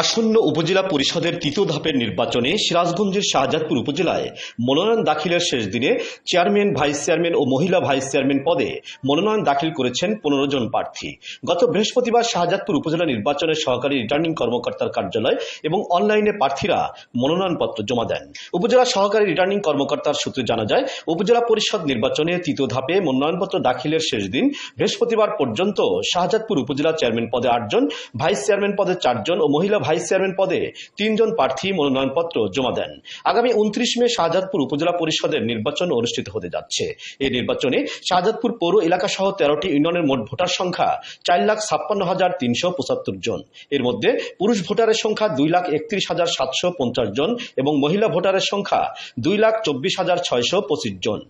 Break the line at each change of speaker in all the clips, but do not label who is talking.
আসন্ন উপজেলা পরিষদের তৃতীয় ধাপের নির্বাচনে সিরাজগঞ্জের শাহজাদপুর উপজেলায় মনোনয়ন দাখিলের শেষ দিনে চেয়ারম্যান, ভাইস চেয়ারম্যান ও মহিলা ভাইস চেয়ারম্যান পদে মনোনয়ন দাখিল করেছেন পনেরো জন প্রার্থী। গত বৃহস্পতিবার শাহজাদপুর উপজেলা নির্বাচনের সহকারী রিটার্নিং কর্মকর্তার কার্যালয় এবং অনলাইনে প্রার্থীরা মনোনয়নপত্র জমা দেন। উপজেলা সহকারী রিটার্নিং কর্মকর্তার সূত্রে জানা যায়, উপজেলা পরিষদ নির্বাচনে তৃতীয় ধাপে মনোনয়নপত্র দাখিলের শেষ দিন বৃহস্পতিবার পর্যন্ত শাহজাদপুর উপজেলা চেয়ারম্যান পদে আটজন, ভাইস চেয়ারম্যান পদে চারজন ও মহিলা ভাইস চেয়ারম্যান পদে তিনজন প্রার্থী মনোনয়নপত্র জমা দেন। আগামী উনত্রিশ মে শাহজাদপুর উপজেলা পরিষদের নির্বাচন অনুষ্ঠিত হতে যাচ্ছে। এই নির্বাচনে শাহজাদপুর পৌর এলাকা সহ তেরোটি ইউনিয়নের মোট ভোটার সংখ্যা চার লাখ ছাপ্পান্ন হাজার তিনশো পঁচাত্তর জন। এর মধ্যে পুরুষ ভোটারের সংখ্যা দুই লাখ একত্রিশ হাজার সাতশো পঞ্চাশ জন এবং মহিলা ভোটারের সংখ্যা দুই লাখ চব্বিশ হাজার ছয়শো পঁচিশ জন।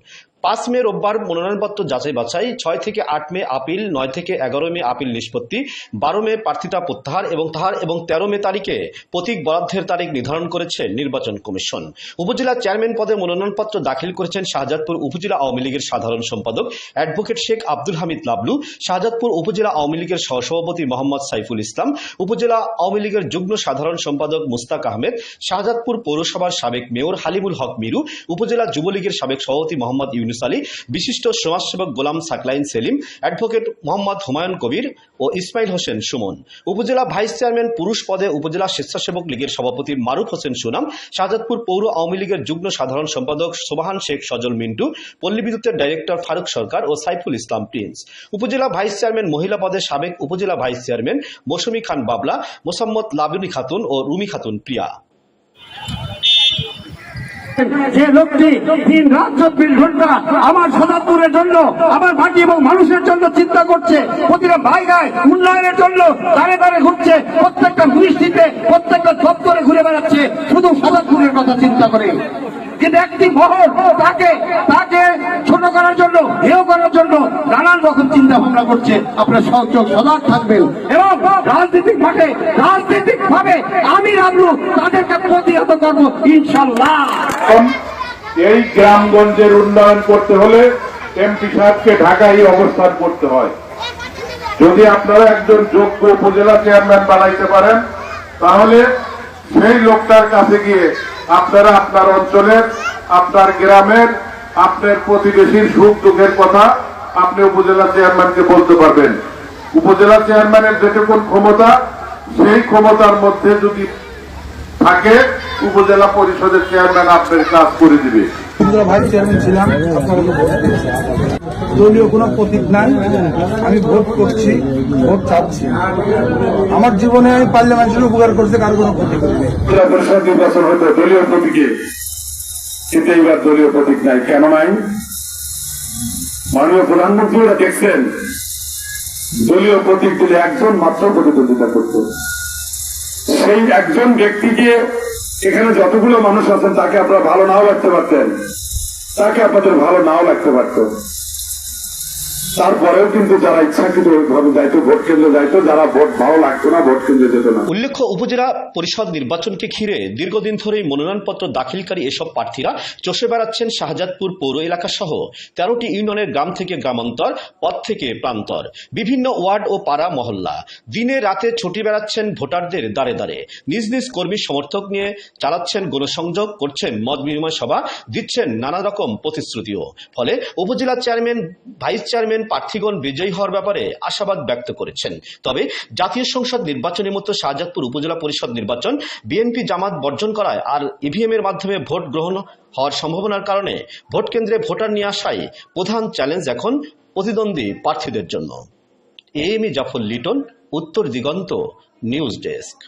পাঁচ মে রোববার মনোনয়নপত্র যাচাই বাছাই, ছয় থেকে আট মে আপিল, নয় থেকে এগারো মে আপিল নিষ্পত্তি, বারো মে প্রার্থিতা প্রত্যাহার এবং তাহার এবং তেরো মে তারিখে প্রতীক বরাদ্দের তারিখ নির্ধারণ করেছে নির্বাচন কমিশন। উপজেলা চেয়ারম্যান পদে মনোনয়নপত্র দাখিল করেছেন শাহজাদপুর উপজেলা আওয়ামী লীগের সাধারণ সম্পাদক অ্যাডভোকেট শেখ আব্দুল হামিদ লাবলু, শাহজাদপুর উপজেলা আওয়ামী লীগের সহসভাপতি মোহাম্মদ সাইফুল ইসলাম, উপজেলা আওয়ামী লীগের যুগ্ম সাধারণ সম্পাদক মুস্তাক আহমেদ, শাহজাদপুর পৌরসভার সাবেক মেয়র হালিমুল হক মিরু, উপজেলা যুবলীগের সাবেক সভাপতি মোহাম্মদ ইউনুস আলী, বিশিষ্ট সমাজসেবক গোলাম সাকলাইন সেলিম, অ্যাডভোকেট মোহাম্মদ হুমায়ুন কবির ও ইসমাইল হোসেন সুমন। উপজেলা ভাইস চেয়ারম্যান পুরুষ পদে উপজেলা স্বেচ্ছাসেবক লীগের সভাপতি মারুফ হোসেন সুনাম শাহজাদপুর পৌর আওয়ামী লীগের যুগ্ম সাধারণ সম্পাদক সোবাহান শেখ সজল মিন্টু, পল্লী বিদ্যুতের ডাইরেক্টর ফারুক সরকার ও সাইফুল ইসলাম প্রিন্স। উপজেলা ভাইস চেয়ারম্যান মহিলা পদে সাবেক উপজেলা ভাইস চেয়ারম্যান মৌসুমী খান বাবলা, মোসাম্মদ লাবনী খাতুন ও রুমি খাতুন প্রিয়া।
যে লোকটি দিন রাত চব্বিশ ঘণ্টা আমার সদাপুরের জন্য, আমার ভাটি এবং মানুষের জন্য চিন্তা করছে, প্রতিটা জায়গায় উন্নয়নের জন্য দাঁড়ে দাঁড়ে ঘুরছে, প্রত্যেকটা মিষ্টিতে প্রত্যেকটা দপ্তরে ঘুরে বেড়াচ্ছে, শুধু সদাপুরের কথা চিন্তা করে। কিন্তু একটি মহল তাকে তাকে ছোট করার জন্য হেয় করার জন্য নানান রকম চিন্তা ভাবনা করছে। আপনার সংযোগ সজাগ থাকবেন। এবং রাজনৈতিক মাঠে রাজনৈতিক ভাবে আমি রাখব তাদেরকে প্রতিহত করব ইনশাল্লাহ
এই গ্রামগঞ্জের উন্নয়ন করতে হলে এমপি সাহেবকে ঢাকায় অবস্থান করতে হয়। যদি আপনারা একজন যোগ্য উপজেলা চেয়ারম্যান বানাইতে পারেন, তাহলে সেই লোকটার কাছে গিয়ে আপনারা আপনার অঞ্চলের, আপনার গ্রামের আপনার প্রতিবেশীর সুখ দুঃখের কথা আপনি উপজেলা চেয়ারম্যানকে বলতে পারবেন উপজেলা চেয়ারম্যানের যেটুকুন ক্ষমতা সেই ক্ষমতার মধ্যে যদি থাকে উপজেলা পরিষদের চেয়ারম্যান আপনার কাজ করে দিবে
ভাইস চেয়ারম্যান ছিলাম আপনারা তো ভোট দিয়েছেন। দলীয় কোনো প্রতীক নাই আমি ভোট করছি ভোট চাচ্ছি আমার জীবনে পারলে মানুষের উপকার করছে কারও কোনো করি নাই।
জেলা পরিষদ নির্বাচন হতো দলীয় প্রতীকে কিন্তু এবার দলীয় প্রতীক নাই। কেন নাই? মাননীয় প্রধানমন্ত্রী ওরা দেখছেন, দলীয় প্রতীক দিলে একজন মাত্র প্রতিদ্বন্দ্বিতা করত। সেই একজন ব্যক্তিকে এখানে যতগুলো মানুষ আছেন, তাকে আপনারা ভালো নাও লাগতে পারতেন। তাকে আপনাদের ভালো নাও লাগতে পারত। তারপরেও কিন্তু যারা ইচ্ছাকৃত ভাবে যাইতো ভোট কেন্দ্রে যাইতো যারা ভোট ভালো লাগতো না, ভোট কেন্দ্রে যেত না।
উল্লেখ্য, উপজেলা পরিষদ নির্বাচনকে ঘিরে দীর্ঘদিন ধরেই মনোনয়নপত্র দাখিলকারী এসব প্রার্থীরা চষে বেড়াচ্ছেন শাহজাদপুর পৌর এলাকা সহ তেরোটি ইউনিয়নের গ্রাম থেকে গ্রামান্তর, পথ থেকে প্রান্তর, বিভিন্ন ওয়ার্ড ও পাড়া মহল্লা। দিনে রাতে ছুটি বেড়াচ্ছেন ভোটারদের দাঁড়ে দাঁড়ে নিজ নিজ কর্মী সমর্থক নিয়ে চালাচ্ছেন গণসংযোগ, করছেন মত বিনিময় সভা, দিচ্ছেন নানা রকম প্রতিশ্রুতিও। ফলে উপজেলা চেয়ারম্যান, ভাইস চেয়ারম্যান প্রার্থীগণ বিজয়ী হওয়ার ব্যাপারে আশাবাদ ব্যক্ত করেছেন। তবে জাতীয় সংসদ নির্বাচনের মতো শাহজাদপুর উপজেলা পরিষদ নির্বাচন, বিএনপি জামাত বর্জন করায় আর ইভিএম এর মাধ্যমে ভোট গ্রহণ হওয়ার সম্ভাবনার কারণে ভোট কেন্দ্রে ভোটার নিয়ে আসাই প্রধান চ্যালেঞ্জ এখন প্রতিদ্বন্দ্বী প্রার্থীদের জন্য। এ এম জাফর লিটন, উত্তর দিগন্ত, নিউজ ডেস্ক।